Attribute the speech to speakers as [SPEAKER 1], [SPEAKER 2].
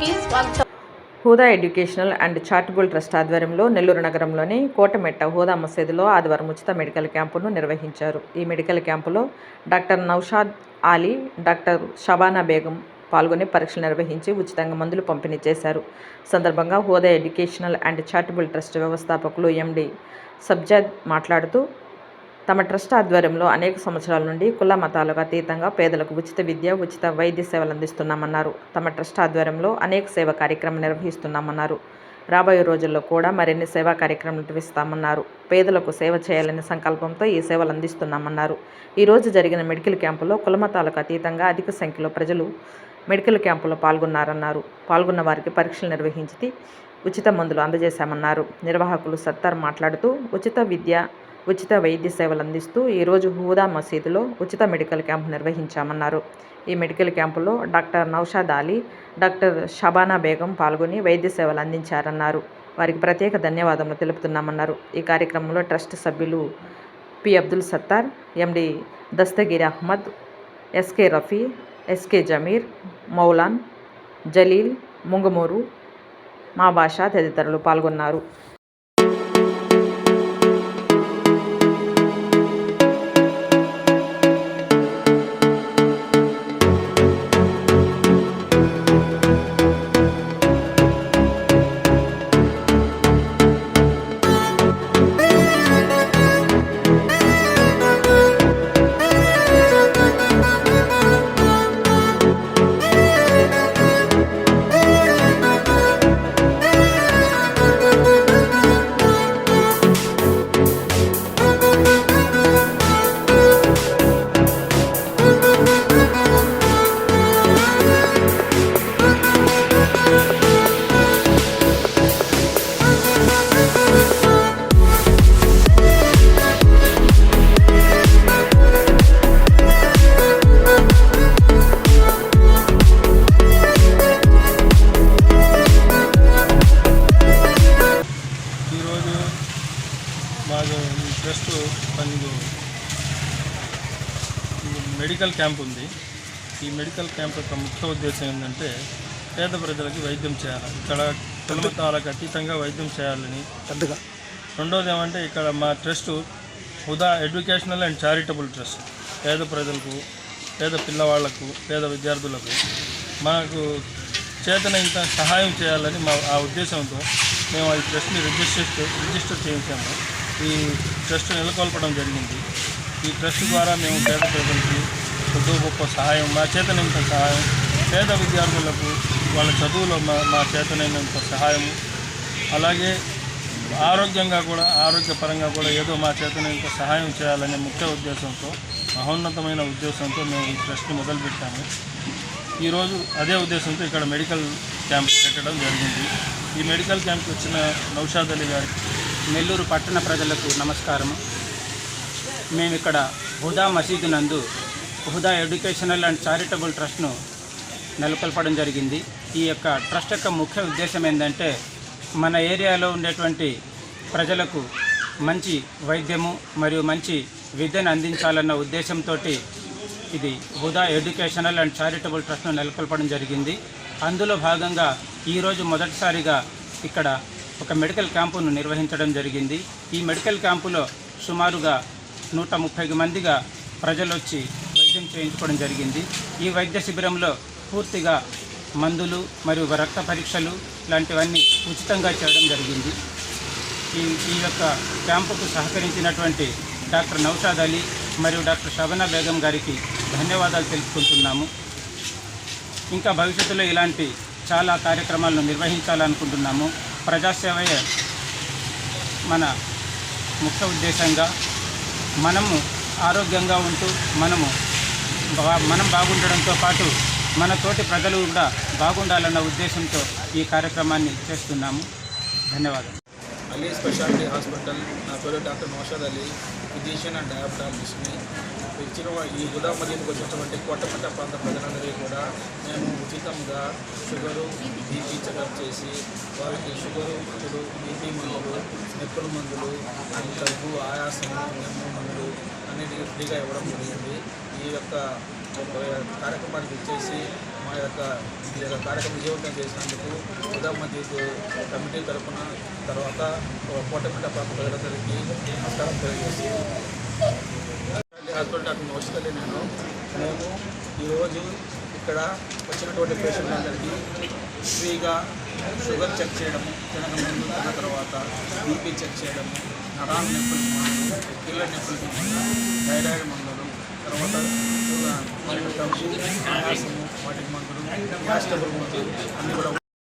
[SPEAKER 1] కి స్వాగతం
[SPEAKER 2] Huda educational and charitable trust ఆధ్వర్యంలో నెల్లూరు నగరంలోని కోటమెట్ట హూదా మసీదులో ఆదివారం ఉచిత మెడికల్ క్యాంపును నిర్వహించారు. ఈ మెడికల్ క్యాంపులో డాక్టర్ నౌషాద్ ఆలీ డాక్టర్ షబానా బేగం పాల్గొని పరీక్షలు నిర్వహించి ఉచితంగా మందులు పంపిణీ చేశారు. సందర్భంగా హోదా ఎడ్యుకేషనల్ అండ్ చారిటబుల్ ట్రస్ట్ వ్యవస్థాపకులు ఎండి సబ్జాద్ మాట్లాడుతూ తమ ట్రస్ట్ ఆధ్వర్యంలో అనేక సంవత్సరాల నుండి కుల మతాలకు అతీతంగా పేదలకు ఉచిత విద్య ఉచిత వైద్య సేవలు అందిస్తున్నామన్నారు. తమ ట్రస్ట్ ఆధ్వర్యంలో అనేక సేవా కార్యక్రమం నిర్వహిస్తున్నామన్నారు. రాబోయే రోజుల్లో కూడా మరిన్ని సేవా కార్యక్రమాలు నిర్వహిస్తామన్నారు. పేదలకు సేవ చేయాలనే సంకల్పంతో ఈ సేవలు అందిస్తున్నామన్నారు. ఈరోజు జరిగిన మెడికల్ క్యాంపులో కులమతాలకు అతీతంగా అధిక సంఖ్యలో ప్రజలు మెడికల్ క్యాంపులో పాల్గొన్నారన్నారు. పాల్గొన్న వారికి పరీక్షలు నిర్వహించి ఉచిత మందులు అందజేశామన్నారు. నిర్వాహకులు సత్తార్ మాట్లాడుతూ ఉచిత విద్య ఉచిత వైద్య సేవలు అందిస్తూ ఈరోజు హూదా మసీదులో ఉచిత మెడికల్ క్యాంప్ నిర్వహించామన్నారు. ఈ మెడికల్ క్యాంపులో డాక్టర్ నౌషాద్ అలీ డాక్టర్ షబానా బేగం పాల్గొని వైద్య సేవలు అందించారన్నారు. వారికి ప్రత్యేక ధన్యవాదములు తెలుపుతున్నామన్నారు. ఈ కార్యక్రమంలో ట్రస్ట్ సభ్యులు P. Abdul Sattar MD Dastagiri Ahmed SK Rafi SK Jameer Maulana Jaleel Mungamuru మా భాష తదితరులు పాల్గొన్నారు.
[SPEAKER 3] మెడికల్ క్యాంప్ ఉంది. ఈ మెడికల్ క్యాంప్ యొక్క ముఖ్య ఉద్దేశం ఏంటంటే పేద ప్రజలకి వైద్యం చేయాలి. ఇక్కడ కులమతాలకు అతీతంగా వైద్యం చేయాలని.
[SPEAKER 4] పెద్దగా.
[SPEAKER 3] రెండోది ఏమంటే ఇక్కడ మా ట్రస్ట్ ఉదా ఎడ్యుకేషనల్ అండ్ చారిటబుల్ ట్రస్ట్. పేద ప్రజలకు పేద పిల్లవాళ్ళకు పేద విద్యార్థులకు మాకు చేతనైనంత సహాయం చేయాలని మా ఆ ఉద్దేశంతో మేము ఈ ట్రస్ట్ని రిజిస్టర్ రిజిస్టర్ చేయించాము. ఈ ట్రస్ట్ నెలకొల్పడం జరిగింది. ఈ ట్రస్ట్ ద్వారా మేము పేద ప్రజలకి కొద్ది గొప్ప సహాయం మా చేతనంత సహాయం పేద విద్యార్థులకు వాళ్ళ చదువులో మా మా చేతనైనంత సహాయం. అలాగే ఆరోగ్యంగా కూడా ఆరోగ్యపరంగా కూడా ఏదో మా చేతనంత సహాయం చేయాలనే ముఖ్య ఉద్దేశంతో మహోన్నతమైన ఉద్దేశంతో మేము ఈ ట్రస్ట్ని మొదలుపెట్టాము ఈరోజు అదే ఉద్దేశంతో ఇక్కడ మెడికల్ క్యాంప్ పెట్టడం జరిగింది. ఈ మెడికల్ క్యాంప్కి వచ్చిన నౌషాద్ అలీ గారికి
[SPEAKER 4] నెల్లూరు పట్టణ ప్రజలకు నమస్కారము. మేము ఇక్కడ హుదా మసీదు నందు హుదా ఎడ్యుకేషనల్ అండ్ చారిటబుల్ ట్రస్ట్ను నెలకొల్పడం జరిగింది. ఈ యొక్క ట్రస్ట్ యొక్క ముఖ్య ఉద్దేశం ఏంటంటే మన ఏరియాలో ఉండేటువంటి ప్రజలకు మంచి వైద్యము మరియు మంచి విద్యను అందించాలన్న ఉద్దేశంతో ఇది హుదా ఎడ్యుకేషనల్ అండ్ చారిటబుల్ ట్రస్ట్ను నెలకొల్పడం జరిగింది. అందులో భాగంగా ఈరోజు మొదటిసారిగా ఇక్కడ ఒక మెడికల్ క్యాంపును నిర్వహించడం జరిగింది. ఈ మెడికల్ క్యాంపులో సుమారుగా నూట ముప్పై మందిగా ప్రజలు వచ్చి వైద్యం చేయించుకోవడం జరిగింది. ఈ వైద్య శిబిరంలో పూర్తిగా మందులు మరియు రక్త పరీక్షలు లాంటివన్నీ ఉచితంగా చేయడం జరిగింది. ఈ ఈ యొక్క క్యాంపుకు సహకరించినటువంటి డాక్టర్ నౌషాద్ అలీ మరియు డాక్టర్ షబనా బేగం గారికి ధన్యవాదాలు తెలుపుకుంటున్నాము. ఇంకా భవిష్యత్తులో ఇలాంటి చాలా కార్యక్రమాలను నిర్వహించాలనుకుంటున్నాము. ప్రజాసేవయే మన ముఖ్య ఉద్దేశంగా మనము ఆరోగ్యంగా ఉంటూ మనము బా- మనం బాగుండడంతో పాటు మన తోటి ప్రజలు కూడా బాగుండాలన్న ఉద్దేశంతో ఈ కార్యక్రమాన్ని చేస్తున్నాము. ధన్యవాదాలు.
[SPEAKER 5] అలీ స్పెషాలిటీ హాస్పిటల్ నా పేరు doctor Naushad Ali physician and డయాబెటాలజిస్ట్ని. వచ్చిన ఈ హుదా మదీన్కి వచ్చినటువంటి కోటపట్ట ప్రాంత ప్రజలందరికీ కూడా మేము ఉచితంగా షుగరు బీపీ చెకప్ చేసి వారికి షుగరు ఇప్పుడు బీపీ మందులు నొప్పుల మందులు అండ్ దగ్గు ఆయాసం మందులు అన్నిటికీ ఫ్రీగా ఇవ్వడం జరిగింది. ఈ యొక్క కార్యక్రమానికి ఇచ్చేసి మా యొక్క ఈ యొక్క కార్యక్రమం విజయవంతం చేసినందుకు ఉదయం మజీద్ కమిటీ తరఫున తర్వాత కోటమిట్ట ప్రాంత ప్రజలందరికీ నమస్కారం తెలియజేస్తున్నాను హాస్పిటల్ డాక్టర్ మోసుకెళ్ళి నేను. మేము ఈరోజు ఇక్కడ వచ్చినటువంటి పేషెంట్లందరికీ ఫ్రీగా షుగర్ చెక్ చేయడం తినక ముందు తిన్న తర్వాత బీపీ చెక్ చేయడం నరాల నొప్పుల మందులు కీళ్ళ నొప్పుల మందులు థైరాయిడ్ మందులు తర్వాత మరియు ఆయాసము వాటికి మందులు గ్యాస్ డబ్బులు మందులు అన్నీ కూడా